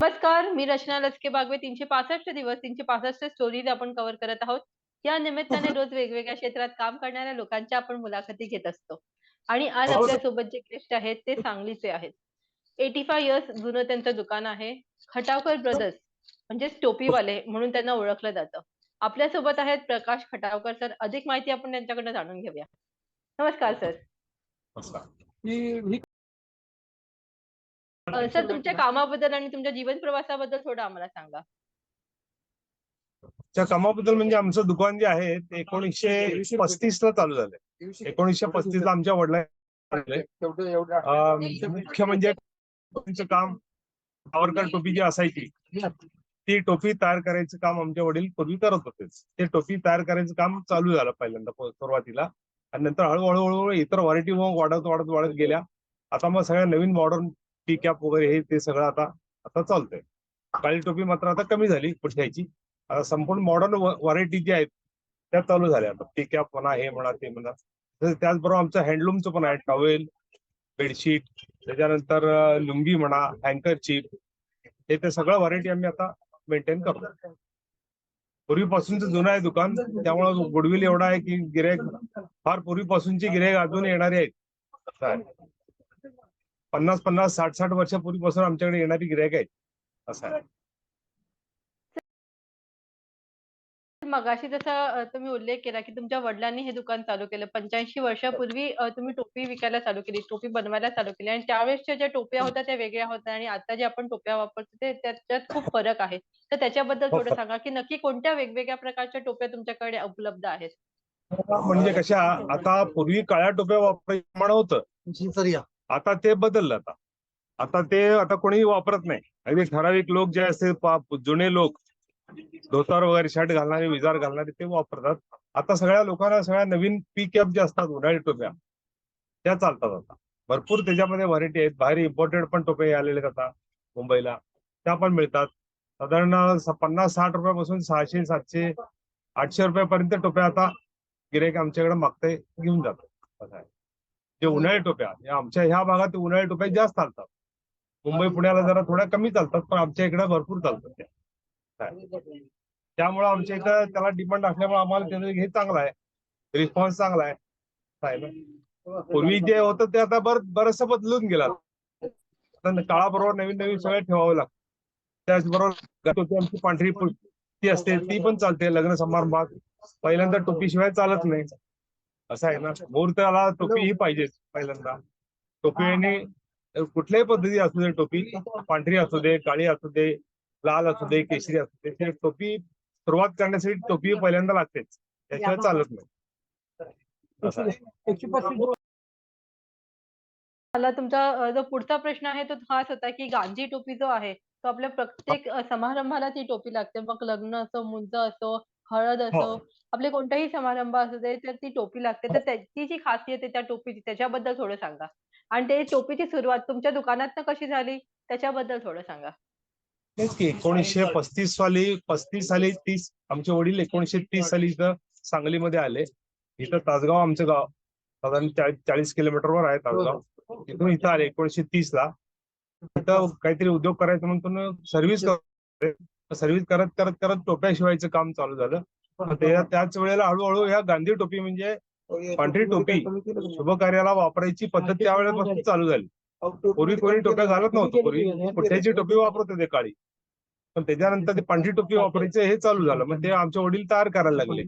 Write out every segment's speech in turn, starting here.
नमस्कार मी रचना लचके बागवे. तीनशे पासष्ट दिवस तीनशे पासष्ट स्टोरीज आपण कव्हर करत आहोत. या निमित्ताने रोज वेगवेगळ्या क्षेत्रात काम करणाऱ्या लोकांच्या आपण मुलाखती घेत असतो. आणि आज हो. आपल्यासोबत जे गेस्ट आहेत ते सांगलीचे आहेत. एटी फाय इयर्स जुनं त्यांचं दुकान आहे. खटावकर ब्रदर्स म्हणजे टोपीवाले म्हणून त्यांना ओळखलं जातं. आपल्यासोबत आहेत प्रकाश खटावकर सर. अधिक माहिती आपण त्यांच्याकडनं जाणून घेऊया. नमस्कार सर. ही ही सर तुमच्या कामाबद्दल आणि तुमच्या जीवन प्रवासाबद्दल थोडं आम्हाला सांगा. त्या कामाबद्दल म्हणजे आमचं दुकान जे आहे ते एकोणीसशे पस्तीस ला चालू झालंय. एकोणीसशे पस्तीस ला आमच्या वडिलांनी एवढं एवढं अं, मुख्य म्हणजे काम सावरकर टोपी जी असायची. ती टोपी तयार करायचं काम आमचे वडील पूर्वी करत होते. ते टोपी तयार करायचं काम चालू झालं पहिल्यांदा सुरुवातीला. आणि नंतर हळूहळू हळूहळू इतर व्हरायटी मग वाढत वाढत वाढत गेल्या. आता मग सगळ्या नवीन मॉडर्न टी कॅप वगैरे हे ते सगळं आता आता चालतंय. काळी टोपी मात्र आता कमी झाली पुठ्याची आता संपूर्ण मॉडर्न व्हरायटी जी आहेत त्या चालू झाल्या. आता टी कॅप म्हणा हे म्हणा ते म्हणा. तसंच त्याचबरोबर आमचं हँडलूमचं पण आहे टॉवेल बेडशीट त्याच्यानंतर लुंगी म्हणा हँकरची हे ते सगळं व्हरायटी आम्ही आता मेंटेन करतो. पूर्वीपासूनच जुनं आहे दुकान त्यामुळे गुडविल एवढा आहे की गिरायक फार पूर्वीपासूनची गिरायक अजून येणारी आहेत. पन्नास पन्नास साठ साठ वर्षापूर्वीपासून आमच्याकडे येणारी गिरायक आहेत. असं आहे. मगाशी जसा तुम्ही उल्लेख केला की तुमच्या वडिलांनी हे दुकान चालू केलं. पंच्याऐंशी वर्षापूर्वी तुम्ही टोपी विकायला चालू केली टोपी बनवायला चालू केली. आणि त्यावेळेसच्या ज्या टोप्या होत्या त्या वेगळ्या होत्या आणि आता जे आपण टोप्या वापरतो ते त्याच्यात खूप फरक आहे. तर त्याच्याबद्दल हो, थोडं फरक. सांगा की नक्की कोणत्या वेगवेगळ्या प्रकारच्या टोप्या तुमच्याकडे उपलब्ध आहेत? म्हणजे कशा आता पूर्वी काळ्या टोप्या वापरायचं होतं. आता ते बदललं आता. आता ते आता कोणी वापरत नाही. अगदी ठराविक लोक जे असते जुने लोक धोतर वगैरे शर्ट घालणारे विजार घालणारे ते वापरतात. आता सगळ्या लोकांना सगळ्या नवीन पी कॅप जे असतात उन्हाळी टोप्या त्या चालतात आता. भरपूर त्याच्यामध्ये व्हरायटी आहेत. बाहेर इम्पोर्टेड पण टोपे आलेले आता मुंबईला. त्या पण मिळतात. साधारण पन्नास साठ रुपयापासून सहाशे सातशे आठशे रुपयापर्यंत टोप्या आता गिरायक आमच्याकडे मागते घेऊन जातात. असं आहे. जे उन्हाळी टोप्या. आमच्या ह्या भागात उन्हाळी टोप्या जास्त चालतात. मुंबई पुण्याला जरा थोड्या कमी चालतात पण आमच्या इकडे भरपूर चालतात त्या. त्यामुळे आमच्या इकडे त्याला डिमांड असल्यामुळे आम्हाला त्याचं हे चांगलं आहे. रिस्पॉन्स चांगला आहे. पूर्वी जे होतं ते आता बर बरंचसं बदलून गेलं. आता काळाबरोबर नवीन नवीन सगळं ठेवावं लागतं. त्याचबरोबर आमची पांढरी ती असते ती पण चालते लग्न समारंभात. पहिल्यांदा टोपीशिवाय चालत नाही. असं आहे ना. मुहूर्ताला टोपी ही पाहिजेच पहिल्यांदा. टोपीने कुठल्याही पद्धती असू दे टोपी पांढरी असू दे काळी असू दे लाल असू दे केशरी असू दे ते टोपी सुरुवात करण्यासाठी टोपी पहिल्यांदा लागतेच. त्याशिवाय चालत नाही. मला तुमचा जो पुढचा प्रश्न आहे तो हाच होता की गांधी टोपी जो आहे तो आपल्या प्रत्येक समारंभाला ती टोपी लागते. मग लग्न असो मुंज असो हळद असो हो. आपले कोणताही समारंभ असू दे तर ती टोपी लागते. तर त्याची जी खासियत आहे त्या टोपीची त्याच्याबद्दल थोडं सांगा. आणि ते टोपीची सुरुवात तुमच्या दुकानात कशी झाली? त्याच्याबद्दल थोडं सांगा. तेच की एकोणीसशे पस्तीस साली पस्तीस साली तीस आमचे वडील एकोणीसशे तीस साली इथं सांगलीमध्ये आले. इथं तासगाव आमचं गाव. साधारण चाळीस चाळीस किलोमीटरवर आहे तासगाव. इथून इथं आले एकोणीसशे तीस ला इथं काहीतरी उद्योग करायचं म्हणून सर्व्हिस सर्व्हिस करत करत करत टोप्या शिवायचं काम चालू झालं. त्याच वेळेला हळूहळू ह्या गांधी टोपी म्हणजे पांढरी टोपी शुभ कार्याला वापरायची पद्धत त्यावेळेपासून चालू झाली. पूर्वी कोणी टोप्या घालत नव्हतं. पूर्वी पुठ्याची टोपी वापरत होते काळी. पण त्याच्यानंतर ते पांढरी टोपी वापरायचं हे चालू झालं. मग ते आमचे वडील तयार करायला लागले.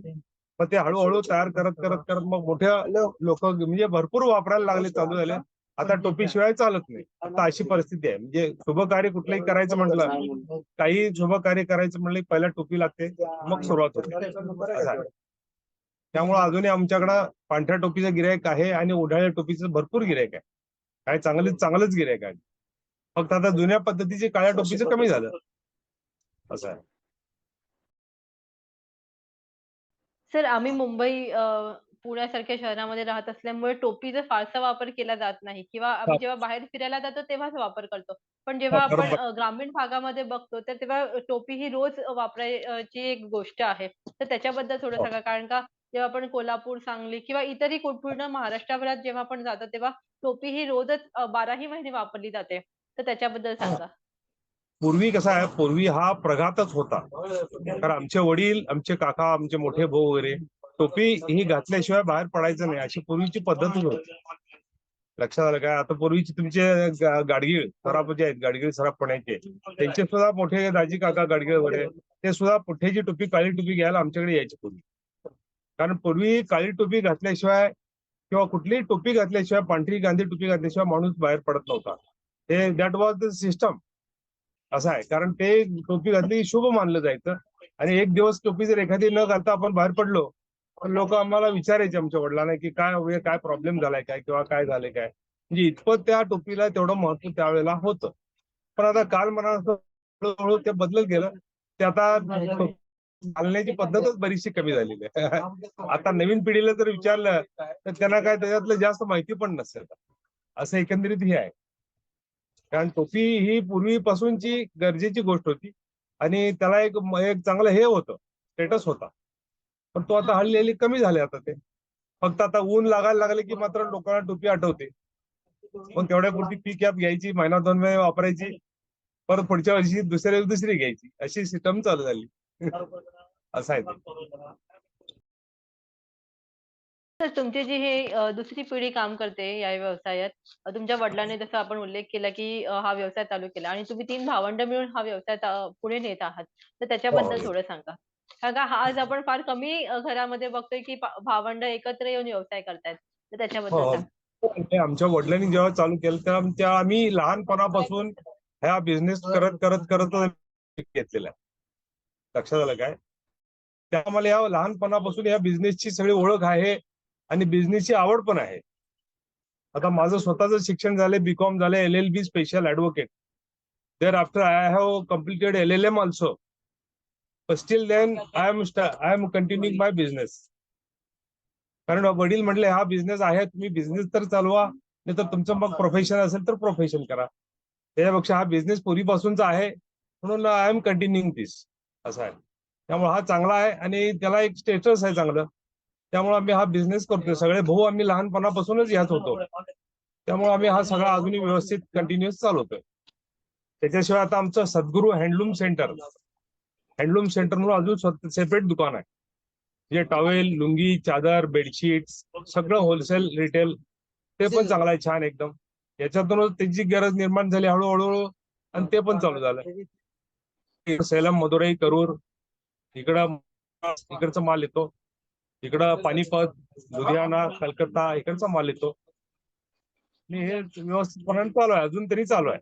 मग ते हळूहळू तयार करत करत करत मग मोठ्या लोक म्हणजे भरपूर वापरायला लागले चालू झाले. आता टोपी शिवाय चालत नाही. आता अशी परिस्थिती आहे. म्हणजे शुभ कार्य कुठलंही करायचं म्हटलं काही शुभ कार्य करायचं म्हणलं पहिला टोपी लागते मग सुरुवात होते. त्यामुळे अजूनही आमच्याकडं पांढऱ्या टोपीचं गिरायक आहे आणि उन्हाळ्या टोपीचं भरपूर गिरायक आहे. काय चांगलं चांगलंच गिरायक आहे. फक्त आता जुन्या पद्धतीचे काळ्या टोपीचं कमी झालं. असं आहे. सर आम्ही मुंबई पुण्यासारख्या शहरामध्ये राहत असल्यामुळे टोपीचा फारसा वापर केला जात नाही. किंवा आम्ही जेव्हा बाहेर फिरायला जातो तेव्हाच वापर करतो. पण जेव्हा आपण ग्रामीण भागामध्ये बघतो तर तेव्हा टोपी ही रोज वापरायची एक गोष्ट आहे. तर त्याच्याबद्दल थोडं हो. सांगा. कारण का जेव्हा आपण कोल्हापूर सांगली किंवा इतरही पूर्ण महाराष्ट्रभरात जेव्हा आपण जातो तेव्हा टोपी ही रोजच बाराही महिने वापरली जाते. तर त्याच्याबद्दल सांगा. पूर्वी कसा आहे पूर्वी हा प्रघातच होता. कारण आमचे वडील आमचे काका आमचे मोठे भाऊ वगैरे टोपी ही घातल्याशिवाय बाहेर पडायचं नाही. अशी पूर्वीची पद्धतच होती. लक्षात आलं काय आता पूर्वीची तुमचे गाडगीळ सराफ जे आहेत गाडगीळ सराफ पुण्याचे त्यांचे सुद्धा मोठे दाजी काका गाडगीळ वगैरे ते सुद्धा पुठ्याची टोपी काळी टोपी घ्यायला आमच्याकडे यायची पूर्वी. कारण पूर्वी काळी टोपी घातल्याशिवाय किंवा कुठलीही टोपी घातल्याशिवाय पांढरी गांधी टोपी घातल्याशिवाय माणूस बाहेर पडत नव्हता. ते दॅट वॉज द सिस्टम असं आहे. कारण ते टोपी घातली शुभ मानलं जायचं. आणि एक दिवस टोपी जर एखादी न घालता आपण बाहेर पडलो लोक आम्हाला विचारायचे आमच्या वडिलांना की काय हो, हवे काय प्रॉब्लेम झालाय काय किंवा काय झालंय काय? म्हणजे इतपत त्या टोपीला तेवढं महत्त्व त्यावेळेला होतं. पण आता काल म्हणा हळूहळू ते बदलत गेलं. ते आता चालण्याची पद्धतच बरीचशी कमी झालेली आहे. आता नवीन पिढीला जर विचारलं तर त्यांना काय त्याच्यातलं जास्त माहिती पण नसेल. असं एकंदरीत हे आहे. कारण टोपी ही पूर्वीपासूनची गरजेची गोष्ट होती. आणि त्याला एक एक चांगलं हे होतं स्टेटस होता. पण तो आता हल्ली हल्ली कमी झाले आता ते. फक्त आता ऊन लागायला लागले की मात्र लोकांना टोपी आठवते. पण तेवढ्या पुरती पी कॅप घ्यायची महिना दोन महिने वापरायची परत पुढच्या वर्षी दुसऱ्या दुसरी घ्यायची. अशी सिस्टम चालू झाली. असं आहे. तर तुमची जी हे दुसरी पिढी काम करते या व्यवसायात तुमच्या वडिलांनी जसं आपण उल्लेख केला की हा व्यवसाय चालू केला आणि तुम्ही तीन भावंड मिळून हा व्यवसाय पुढे नेत आहात. तर त्याच्याबद्दल हो. थोडं सांगा. का आज आपण फार कमी घरामध्ये बघतोय की भावंड एकत्र येऊन व्यवसाय करतायत. तर त्याच्याबद्दल हो. म्हणजे आमच्या वडिलांनी जेव्हा चालू केलं तेव्हा आमच्या आम्ही लहानपणापासून ह्या बिझनेस करत करत करत घेतलेला लक्षात आलं काय? त्या आम्हाला या लहानपणापासून या बिझनेसची सगळी ओळख आहे आणि बिझनेसची आवड पण आहे. आता माझं स्वतःचं शिक्षण झालंय बीकॉम झालंय L L B special advocate thereafter I have completed L L M also still then I'm I'm continuing my business कारण वडील म्हटले हा बिझनेस आहे तुम्ही बिझनेस तर चालवा नाही तर तुमचं मग प्रोफेशन असेल तर प्रोफेशन करा. त्याच्यापेक्षा हा बिझनेस पूर्वीपासूनचा आहे म्हणून आय एम कंटिन्युइंग दिस असं आहे. त्यामुळे हा चांगला आहे आणि त्याला एक स्टेटस आहे चांगलं. त्यामुळे आम्ही हा बिझनेस करतोय. सगळे भाऊ आम्ही लहानपणापासूनच ह्याच होतो. त्यामुळे आम्ही हा सगळा अजूनही व्यवस्थित कंटिन्युअस चालवतोय. त्याच्याशिवाय आता आमचं सद्गुरू हँडलूम सेंटर हँडलूम सेंटर म्हणून अजून सेपरेट दुकान आहे. जे टॉवेल लुंगी चादर बेडशीट सगळं होलसेल रिटेल ते पण चांगलं आहे छान एकदम. याच्यातूनच त्याची गरज निर्माण झाली हळूहळू आणि ते पण चालू झालं. सेलम मदुराई करूर इकडं इकडचा माल येतो. इकडं पानिपत लुधियाना कलकत्ता इकडचा माल येतो. हे व्यवस्थितपणे चालू आहे. अजून तरी चालू आहे.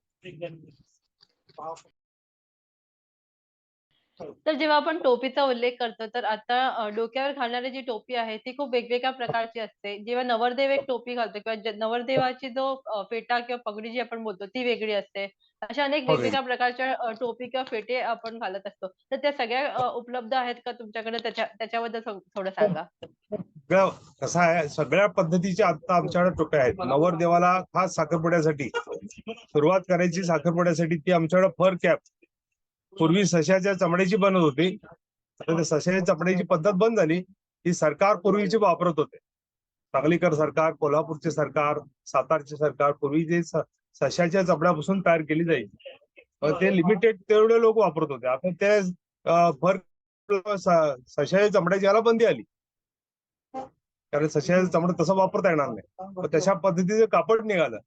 तर जेव्हा आपण टोपीचा उल्लेख करतो तर आता अ, डोक्यावर घालणारी जी टोपी आहे ती खूप वेगवेगळ्या प्रकारची असते. जेव्हा नवरदेव एक टोपी घालतो किंवा जे- नवरदेवाची जो अ, फेटा किंवा पगडी जी आपण बोलतो ती वेगळी असते. अशा अनेक वेगवेगळ्या प्रकारच्या अ, टोपी किंवा फेटे आपण घालत असतो. तर त्या सगळ्या अ, उपलब्ध आहेत का तुमच्याकडे? त्याच्या त्याच्याबद्दल थो- थोडं सांगा. सगळं कसं आहे. सगळ्या पद्धतीच्या आता आमच्याकडे टोप्या आहेत. नवरदेवाला खास साखरपुड्यासाठी सुरुवात करायची साखरपुड्यासाठी ती आमच्याकडे फर कॅप पूर्वी सशाच्या चमड्याची बनत होती. त्या सशाच्या चमड्याची पद्धत बंद झाली. ही सरकार पूर्वीची वापरत होते. सांगलीकर सरकार कोल्हापूरचे सरकार सातारचे सरकार पूर्वी जे सशाच्या चमड्यापासून तयार केली जाईल. ते लिमिटेड तेवढे लोक वापरत होते. आता ते भर फर सशाच्या चमड्याची याला बंदी आली. कारण सशाचं चमडं तसं वापरता येणार नाही. तशा पद्धतीचं कापड निघालं.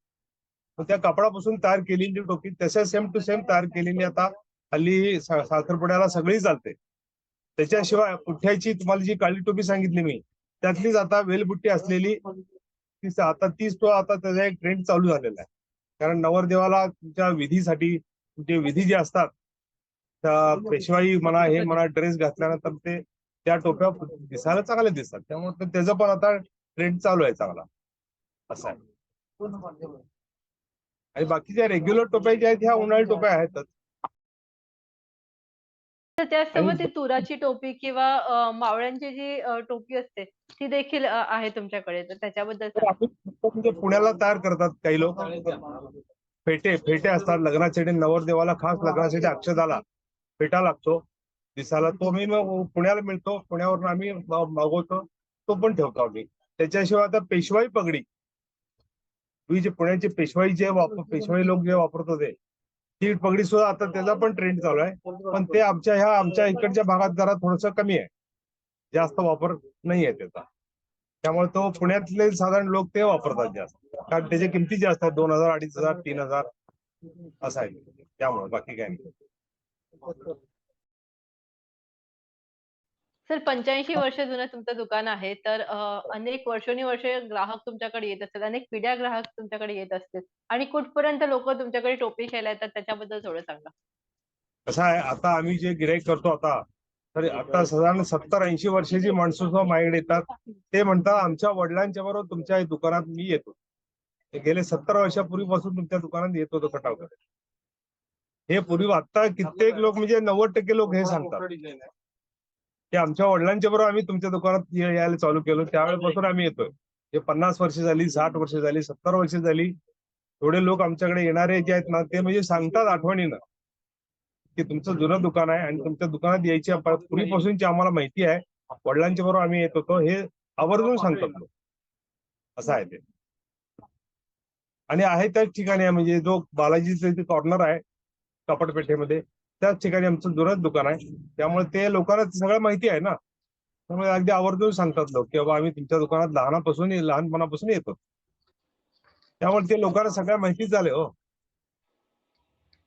त्या कापडापासून तयार केलेली टोपी तशा सेम टू सेम तयार केलेली आता हल्ली साखरपुड्याला सगळी चालते त्याच्याशिवाय पुठ्याची तुम्हाला जी काळी टोपी सांगितली मी त्यातलीच आता वेलबुट्टी असलेली आता तीच तो आता त्याचा एक ट्रेंड चालू झालेला आहे. कारण नवरदेवाला तुमच्या विधीसाठी तुमचे विधी जे असतात त्या पेशवाई म्हणा हे म्हणा ड्रेस घातल्यानंतर ते त्या टोप्या दिसायला चांगल्या दिसतात. त्यामुळे त्याचा पण आता ट्रेंड चालू आहे चांगला. असं आहे. आणि बाकीच्या रेग्युलर टोप्या ज्या आहेत ह्या उन्हाळी टोप्या आहेतच. तर त्याचसोबत ती तुराची टोपी किंवा अ, मावळ्यांची जी अ, टोपी असते ती देखील अ, आहे तुमच्याकडे. तर त्याच्याबद्दल तर सांगा. आपण फक्त म्हणजे पुण्याला तयार करतात काही लोक. फेटे फेटे असतात लग्नासाठी नवरदेवाला खास लग्नासाठी अक्षदाला फेटा लागतो. दिसायला तो मी मग पुण्याला मिळतो. पुण्यावरून आम्ही मा- मागवतो. तो पण ठेवतो आम्ही. त्याच्याशिवाय आता पेशवाई पगडी. पूर्वी जे पुण्याची पेशवाई जे वापर पेशवाई लोक जे वापरत होते ती पगडी सुद्धा आता त्याचा पण ट्रेंड चालू आहे. पण ते आमच्या ह्या आमच्या इकडच्या भागात जरा थोडस कमी आहे. जास्त वापर नाही आहे त्याचा. त्यामुळे तो पुण्यातले साधारण लोक ते वापरतात जास्त. कारण त्याच्या किमती जास्त आहेत. दोन हजार अडीच हजार तीन हजार असं आहे. त्यामुळे बाकी काय नाही. सर पंच्याऐंशी वर्ष जुनं तुमचं दुकान आहे तर अं, अनेक वर्षोनुवर्ष ग्राहक तुमच्याकडे येत असतात अनेक पिढ्या ग्राहक तुमच्याकडे येत असतील आणि कुठपर्यंत लोक तुमच्याकडे टोपी घ्यायला येतात त्याच्याबद्दल थोडं सांगा. कसं आहे आता आम्ही जे गिराईक करतो आता तर आता साधारण सत्तर ऐंशी वर्षाची माणसं सुद्धा माझ्याकडे येतात ते म्हणतात आमच्या वडिलांच्या बरोबर तुमच्या दुकानात मी येतो. ते गेले सत्तर वर्षापूर्वीपासून तुमच्या दुकानात येत होतो खटावकर हे पूर्वी आता कित्येक लोक म्हणजे नव्वद टक्के लोक हे सांगतात. ते आमच्या वडिलांच्या बरोबर आम्ही तुमच्या दुकानात यायला चालू केलं. त्यावेळेपासून आम्ही येतोय. जे पन्नास वर्ष झाली साठ वर्ष झाली सत्तर वर्ष झाली. थोडे लोक आमच्याकडे येणारे जे आहेत ना ते म्हणजे सांगतात आठवणीनं की तुमचं जुनं दुकान आहे आणि तुमच्या दुकानात यायची पूर्वीपासूनची आम्हाला माहिती आहे. वडिलांच्या बरोबर आम्ही येत होतो. हे आवर्जून सांगतात असं आहे ते. आणि आहे त्याच ठिकाणी आहे म्हणजे जो बालाजीचे कॉर्नर आहे कपडपेठेमध्ये त्याच ठिकाणी आमचं जुनंच दुकान आहे. त्यामुळे ते लोकांना सगळं माहिती आहे ना. त्यामुळे अगदी आवर्जून सांगतात लोक की बाबा आम्ही तुमच्या दुकानात लहानापासून लहानपणापासून येतो. त्यामुळे ते लोकांना सगळ्या माहितीच झाले हो.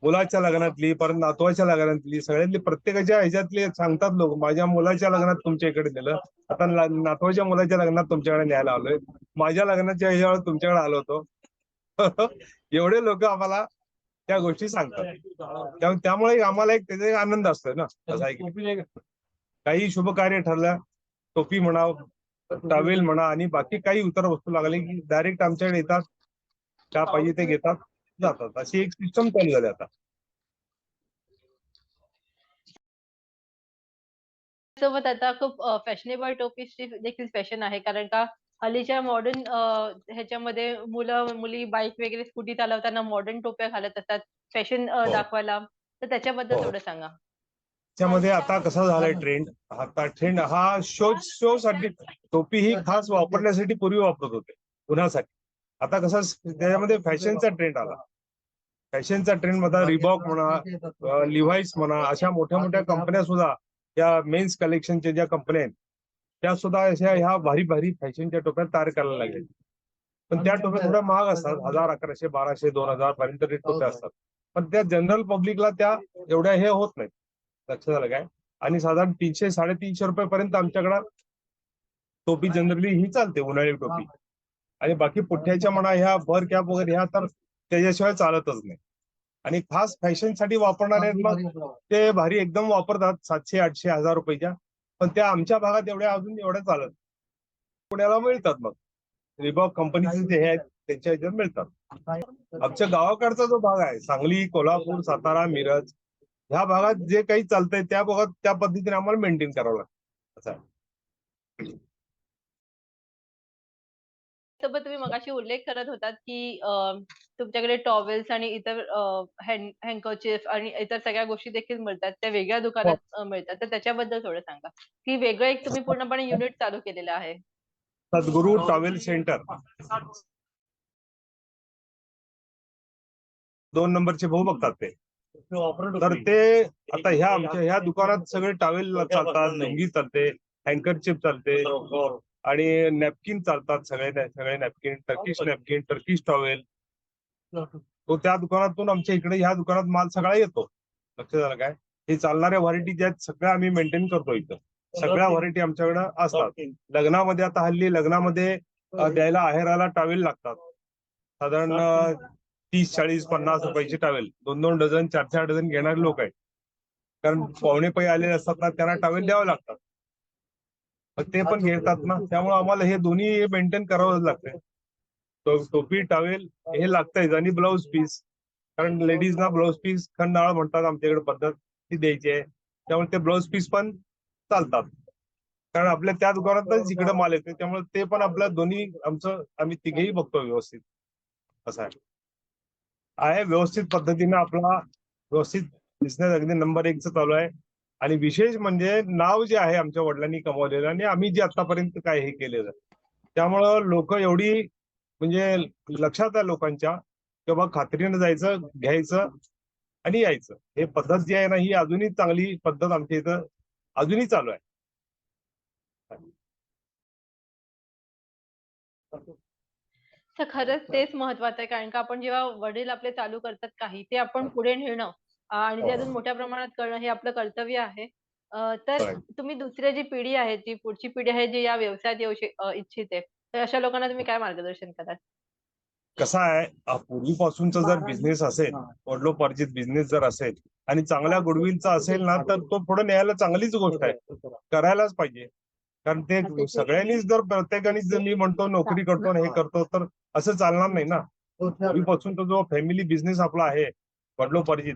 मुलाच्या लग्नातली परत नातवाच्या लग्नातली सगळ्यातली प्रत्येकाच्या ह्याच्यातले सांगतात लोक माझ्या मुलाच्या लग्नात तुमच्या इकडे नेलं. आता नातवाच्या मुलाच्या लग्नात तुमच्याकडे न्यायला आलोय. माझ्या लग्नाच्या ह्याच्यावर तुमच्याकडे आलो होतो. एवढे लोक आम्हाला त्या गोष्टी सांगतात. त्या- त्यामुळे आम्हाला एक त्याचा एक आनंद असतोय ना. असं आहे की काही शुभ कार्य ठरलं टोपी म्हणा टावेल म्हणा आणि बाकी काही इतर वस्तू लागले की डायरेक्ट आमच्याकडे येतात. त्या पाहिजे ते घेतात जातात. अशी एक सिस्टम चालू झाली आता. सोबत आता खूप फॅशनेबल टोपीची देखील फॅशन आहे. कारण का हल्लीच्या मॉडर्न ह्याच्यामध्ये मुलं मुली बाईक वगैरे स्कूटी चालवताना मॉडर्न टोप्या घालत असतात फॅशन हो. दाखवायला. तर त्याच्याबद्दल हो. थोडं सांगा. त्याच्यामध्ये आता कसा झालाय ट्रेंड आता ट्रेंड हा शो शो साठी टोपी ही खास वापरण्यासाठी पूर्वी वापरत होते. उन्हासाठी आता कसा त्याच्यामध्ये फॅशनचा ट्रेंड आला. फॅशनचा ट्रेंडमध्ये रिबॉक म्हणा लिव्हाईस म्हणा अशा मोठ्या मोठ्या कंपन्या सुद्धा या मेन्स कलेक्शनच्या ज्या कंपन्या आहेत त्या सुद्धा अशा ह्या भारी भारी फॅशनच्या टोप्या तयार करायला लागल्या पण त्या टोप्या थोड्या महाग असतात हजार अकराशे बाराशे दोन हजार पर्यंत ते टोप्या असतात. पण त्या जनरल पब्लिकला त्या एवढ्या हे होत नाहीत. लक्षात आलं काय? आणि साधारण तीनशे साडेतीनशे रुपयापर्यंत आमच्याकडं टोपी जनरली ही चालते उन्हाळी टोपी. आणि बाकी पुठ्याच्या म्हणा ह्या भर कॅप वगैरे ह्या तर त्याच्याशिवाय चालतच नाही. आणि खास फॅशनसाठी वापरणारे मग ते भारी एकदम वापरतात सातशे आठशे हजार रुपयाच्या. पण त्या आमच्या भागात एवढ्या अजून एवढ्या चालत पुण्याला मिळतात मग. रिबॉक कंपनीचे जे हे आहेत त्यांच्या ह्याच्यात मिळतात. आमच्या गावाकडचा जो भाग आहे सांगली कोल्हापूर सातारा मिरज ह्या भागात जे काही चालतंय त्या भागात त्या पद्धतीने आम्हाला मेंटेन करावं लागतं. असं आहे. सोबत तुम्ही मगाशी उल्लेख करत होतात की अं, तुमच्याकडे टॉवेल्स आणि इतर हँकरचिफ आणि इतर सगळ्या गोष्टी देखील मिळतात त्या वेगळ्या दुकानात अं, मिळतात. तर त्याच्याबद्दल थोडं सांगा. की वेगळं एक तुम्ही पूर्णपणे युनिट चालू केलेलं आहे. सद्गुरू टॉवेल सेंटर. दोन नंबरचे भाऊ बघतात ते. तर ते आता ह्या आमच्या ह्या दुकानात सगळे टावेल चालतात लुंगी चालते हँकरचिप चालते. आणि नॅपकिन चालतात सगळे सगळे napkin Turkish napkin Turkish towel. तो त्या दुकानातून आमच्या इकडे ह्या दुकानात माल सगळा येतो. लक्षात झालं काय. हे चालणाऱ्या व्हरायटी ज्या आहेत सगळ्या आम्ही मेंटेन करतो इथं. सगळ्या व्हरायटी आमच्याकडे असतात. लग्नामध्ये आता हल्ली लग्नामध्ये द्यायला आहेराला टावेल लागतात. साधारण तीस चाळीस पन्नास रुपयाची टावेल. दोन दोन डझन चार चार डझन घेणारे लोक आहेत. कारण पाहुणे पै आलेले असतात ना त्यांना टावेल द्यावे लागतात. ते पण घेतात ना. त्यामुळे आम्हाला हे दोन्ही मेंटेन करावं लागतंय. तो- टोपी टावेल हे लागतंय. आणि ब्लाऊज पीस. कारण लेडीजना ब्लाऊज पीस खंडाळ म्हणतात आमच्याकडे पद्धत ती द्यायची आहे. त्यामुळे ते ब्लाऊज पीस पण चालतात. कारण आपल्या त्या दुकानातच इकडे माल येते त्यामुळे ते पण आपल्या दोन्ही आमचं आम्ही तिघेही बघतो व्यवस्थित. असं आहे. आहे व्यवस्थित पद्धतीने आपला व्यवस्थित बिझनेस अगदी नंबर एकच चालू आहे. आणि विशेष म्हणजे नाव जे आहे आमच्या वडिलांनी कमवलेलं आणि आम्ही जे आतापर्यंत काय हे केलेलं त्यामुळं लोक एवढी म्हणजे लक्षात आहे लोकांच्या की बाबा खात्रीनं जायचं घ्यायचं आणि यायचं. हे पद्धत जी आहे ना ही अजूनही चांगली पद्धत आमच्या इथं अजूनही चालू आहे. तर खरंच तेच महत्वाचं आहे कारण का आपण जेव्हा वडील आपले चालू करतात काही ते आपण पुढे नेणं अं, आणि ते हो. अजून मोठ्या प्रमाणात करणं हे आपलं कर्तव्य आहे. अं, तर. तुम्ही दुसरी जी पिढी आहे जी पुढची पिढी आहे जी या व्यवसायात येऊ शक- अं, इच्छिते तर अशा लोकांना तुम्ही काय मार्गदर्शन कराल? कसं आहे अ, पूर्वीपासूनचा जर बिझनेस असेल वडिलोपार्जित बिझनेस जर असेल आणि चांगल्या गुडविलचा असेल ना तर तो पुढे न्यायला चांगलीच गोष्ट आहे. करायलाच पाहिजे. कारण ते सगळ्यांनीच जर प्रत्येकाने जर मी म्हणतो नोकरी करतो आणि हे करतो तर असं चालणार नाही ना. पूर्वीपासून तो जो फॅमिली बिझनेस आपला आहे वडिलोपार्जित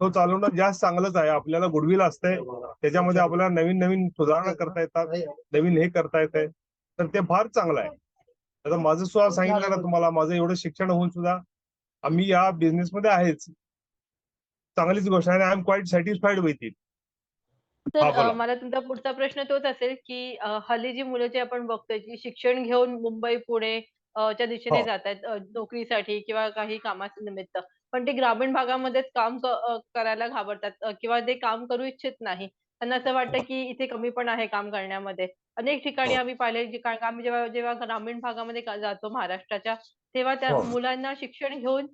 तो चालवणं जास्त चांगलंच आहे. आपल्याला गुडविल असते त्याच्यामध्ये आपल्याला नवीन नवीन सुधारणा करता येतात. नवीन हे करता येते तर ते फार चांगलं आहे. आता माझं सुद्धा सांगितलं ना तुम्हाला माझं एवढं शिक्षण होऊन सुद्धा आम्ही या बिझनेस मध्ये आहेच. चांगलीच गोष्ट आहे I'm quite satisfied with it तर हा, मला तुमचा पुढचा प्रश्न तोच असेल की हल्ली जी मुलं जे आपण बघतोय की शिक्षण घेऊन मुंबई पुणे च्या दिशेने हो. जात आहेत नोकरीसाठी किंवा काही कामानिमित्त पण ते ग्रामीण भागामध्येच काम करायला घाबरतात किंवा ते काम करू इच्छित नाही त्यांना असं वाटतं की इथे कमी पण आहे काम करण्यामध्ये अनेक ठिकाणी हो. आम्ही पाहिले आम्ही जेव्हा जेव्हा ग्रामीण भागामध्ये जातो महाराष्ट्राच्या तेव्हा त्या हो. मुलांना शिक्षण घेऊन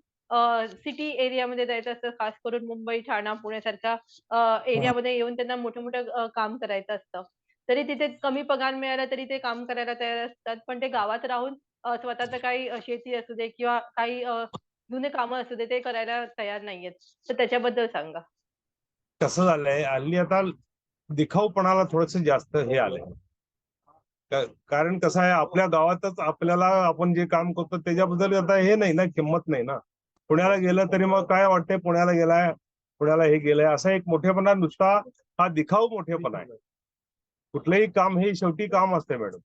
सिटी एरियामध्ये जायचं असतं खास करून मुंबई ठाणा पुण्यासारख्या एरियामध्ये येऊन त्यांना मोठं मोठं काम करायचं असतं. तरी तिथे कमी पगार मिळाला तरी ते काम करायला तयार असतात. पण ते गावात राहून स्वतःचं काही शेती असू दे किंवा काही जुने कामं असू दे ते करायला तयार नाहीयेत. तर त्याच्याबद्दल सांगा. कसं झालंय. हल्ली आता दिखाऊपणाला थोडस जास्त हे आलंय. का- कारण कसं आहे आपल्या गावातच आपल्याला आपण जे काम करतो त्याच्याबद्दल आता हे नाही ना किंमत नाही ना. पुण्याला गेलं तरी मग काय वाटतंय? पुण्याला गेलाय पुण्याला हे गेलंय. असा एक मोठेपणा नुसता हा दिखाऊ मोठेपणा आहे. कुठलंही काम हे शेवटी काम असते मॅडम.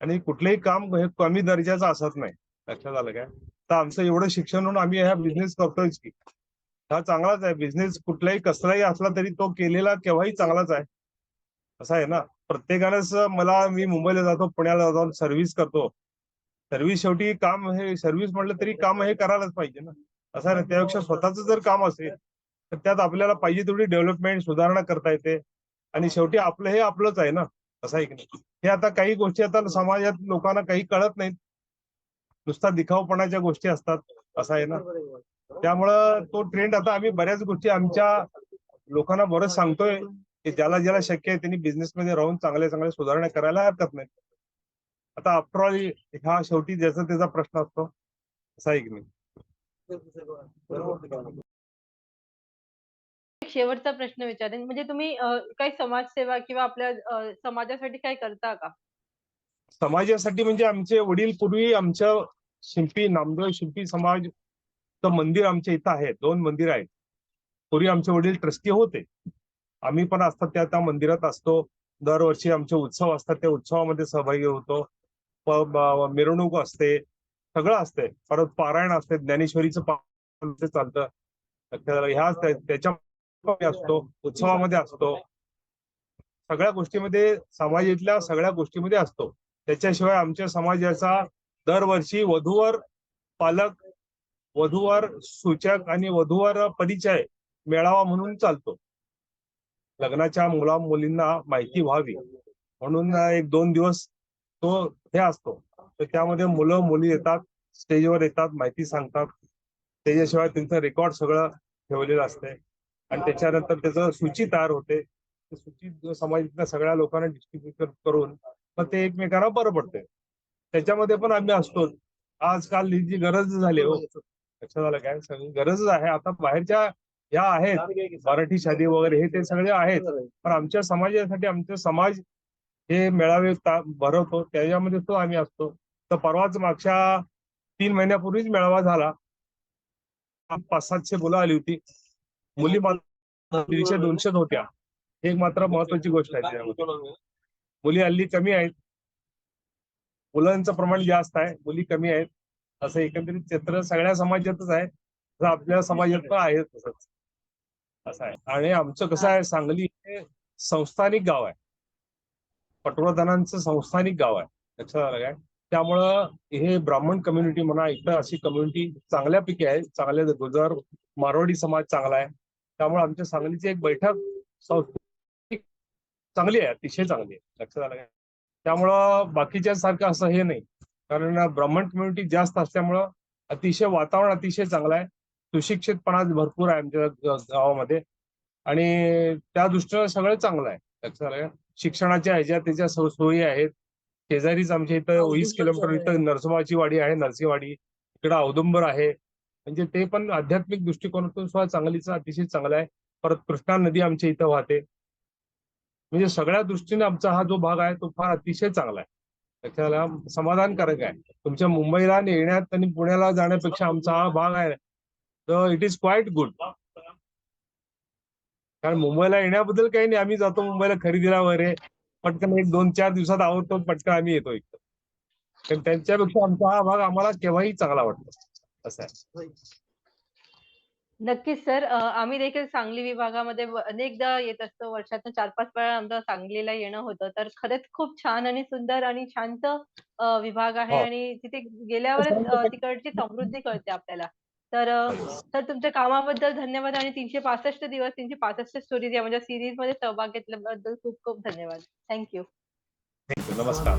आणि कुठलंही काम हे कमी दर्जाचं असत नाही. लक्षात आलं काय? तर आमचं एवढं शिक्षण होऊन आम्ही ह्या बिझनेस करतोय की. हा चांगलाच आहे. बिझनेस कुठलाही कसलाही असला तरी तो केलेला केव्हाही चांगलाच आहे. असं आहे ना? प्रत्येकानेच मला मी मुंबईला जातो पुण्याला जातो सर्व्हिस करतो. सर्व्हिस शेवटी काम हे सर्व्हिस म्हटलं तरी काम हे करायलाच पाहिजे ना? असं आहे ना? त्यापेक्षा स्वतःच जर काम असेल तर त्यात आपल्याला पाहिजे तेवढी डेव्हलपमेंट सुधारणा करता येते. आणि शेवटी आपलं हे आपलंच आहे ना? असं आहे की नाही? हे आता काही गोष्टी आता समाजात लोकांना काही कळत नाहीत. नुसता दिखावपणाच्या गोष्टी असतात असं आहे ना? त्यामुळं तो ट्रेंड आता आम्ही बऱ्याच गोष्टी आमच्या लोकांना बरंच सांगतोय की ज्याला ज्याला शक्य आहे त्यांनी बिझनेस मध्ये राहून चांगल्या चांगल्या सुधारणा करायला हरकत नाही. आता आफ्टर ऑल हा शेवटी ज्याचा त्याचा प्रश्न असतो असा आहे की नाही? एक शेवटचा प्रश्न विचारेन. म्हणजे तुम्ही काही समाजसेवा किंवा आपल्या समाजासाठी काही करता का? समाजासाठी म्हणजे आमचे वडील पूर्वी आमच्या शिंपी नामदेव शिंपी समाज मंदिर आमच्या इथं आहे. दोन मंदिर आहेत. पूर्वी आमचे वडील ट्रस्टी होते. आम्ही पण असतात त्या त्या मंदिरात असतो. दरवर्षी आमचे उत्सव असतात. त्या उत्सवामध्ये सहभागी होतो. मिरवणूक असते. सगळं असते. परत पारायण असते. ज्ञानेश्वरीचं पारायण चालतं. ह्या त्याच्या असतो. उत्सवामध्ये असतो. सगळ्या गोष्टीमध्ये समाजातल्या सगळ्या गोष्टीमध्ये असतो. त्याच्याशिवाय आमच्या समाजाचा दरवर्षी वधूवर पालक वधूवर सूचक आणि वधूवर परिचय मेळावा म्हणून चालतो. लग्नाच्या मुला मुलींना माहिती व्हावी. म्हणून एक दोन दिवस तो हे असतो. तर त्यामध्ये मुलं मुली येतात स्टेजवर येतात माहिती सांगतात. त्याच्याशिवाय त्यांचं रेकॉर्ड सगळं ठेवलेलं असते. आणि त्याच्यानंतर त्याचं सूची तयार होते. सूची जो समाजातल्या सगळ्या लोकांना डिस्ट्रीब्युट करून मग ते एकमेकांना बरं पडते. त्याच्यामध्ये पण आम्ही असतो. आजकाल जी गरज झाली हो. लक्षात आलं काय? सगळी गरजच आहे. आता बाहेरच्या या आहेत. मराठी शादी वगैरे हे ते सगळे आहेत. पण आमच्या समाजासाठी आमचे समाज हे मेळावे भरवतो. त्याच्यामध्ये तो आम्ही असतो. तर परवाच मागच्या तीन महिन्यापूर्वीच मेळावा झाला. पाच सातशे मुलं आली होती. मुली मात्र दीडशे दोनशेच होत्या एक मात्र महत्वाची गोष्ट आहे मुली हल्ली कमी आहेत. मुलांचं प्रमाण जास्त आहे मुली कमी आहेत. असं एकंदरीत चित्र सगळ्या समाजातच आहे. आपल्या समाजात पण आहे तसंच. असं आहे. आणि आमचं कसं आहे सांगली हे संस्थानिक गाव आहे. पटवर्धनांचं संस्थानिक गाव आहे. लक्षात आलं काय? त्यामुळं हे ब्राह्मण कम्युनिटी म्हणा इथं अशी कम्युनिटी चांगल्यापैकी आहे. चांगल्या गुजर मारवाडी समाज चांगला आहे. त्यामुळे आमच्या सांगलीची एक बैठक चांगली आहे. अतिशय चांगली आहे. लक्षात आलं काय? त्यामुळं बाकीच्या सारखं असं हे नाही. कारण ब्राह्मण कम्युनिटी जास्त असल्यामुळं अतिशय वातावरण अतिशय चांगलं आहे. सुशिक्षितपणा भरपूर आहे आमच्या गावामध्ये. आणि त्या दृष्टीनं सगळं चांगलं आहे. शिक्षणाच्या ह्याच्या त्याच्या सोयी आहेत. शेजारीच आमच्या इथं वीस किलोमीटर इथं नरसोबाची वाडी आहे नरसीवाडी इकडं औदुंबर आहे. म्हणजे ते पण आध्यात्मिक दृष्टिकोनातून सुद्धा चांगलीचं अतिशय चांगलं आहे. परत कृष्णा नदी आमच्या इथं वाहते. म्हणजे सगळ्या दृष्टीने आमचा हा जो भाग आहे तो फार अतिशय चांगला आहे. त्याच्याला समाधानकारक आहे. तुमच्या मुंबईला येण्यात आणि पुण्याला जाण्यापेक्षा आमचा हा भाग आहे. तर इट इज क्वाईट गुड कारण मुंबईला येण्याबद्दल काही नाही. आम्ही जातो मुंबईला खरेदीला वगैरे पटकन एक दोन चार दिवसात आवडतो पटकन आम्ही येतो इथं. तर त्यांच्यापेक्षा आमचा हा भाग आम्हाला केव्हाही चांगला वाटतो. असं आहे. नक्कीच सर. अ, आम्ही देखील सांगली विभागामध्ये व- अनेकदा येत असतो. वर्षातून चार पाच वेळा आमचं सांगलीला येणं होतं. तर खरंच खूप छान आणि सुंदर आणि शांत अ, विभाग आहे हो. आणि तिथे गेल्यावरच अ, तिकडची समृद्धी कळते आपल्याला. तर अ, तर तुमच्या कामाबद्दल धन्यवाद आणि तीनशे पासष्ट दिवस तीनशे पासष्ट स्टोरीज या म्हणजे सिरीजमध्ये सहभाग घेतल्याबद्दल खूप खूप धन्यवाद. Thank you Thank you. नमस्कार.